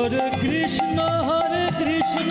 Hare Krishna Hare Krishna.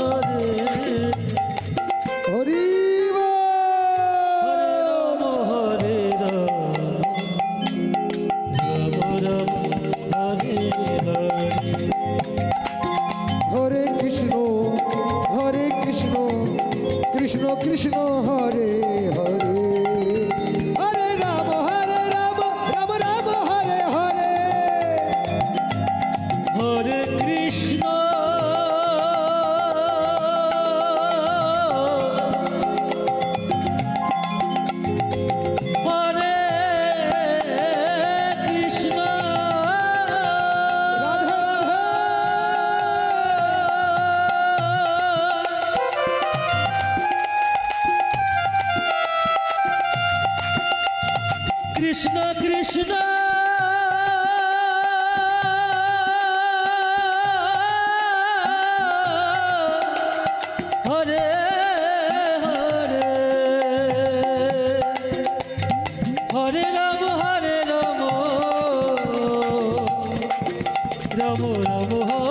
Krishna Krishna. Ram Ram Hare.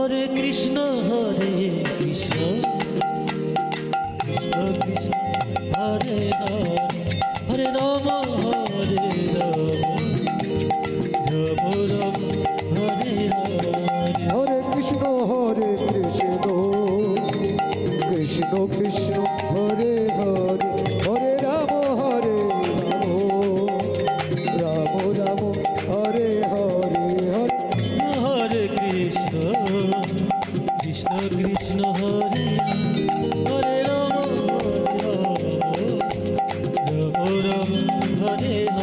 Hare Krishna Hare Krishna. Ram Ram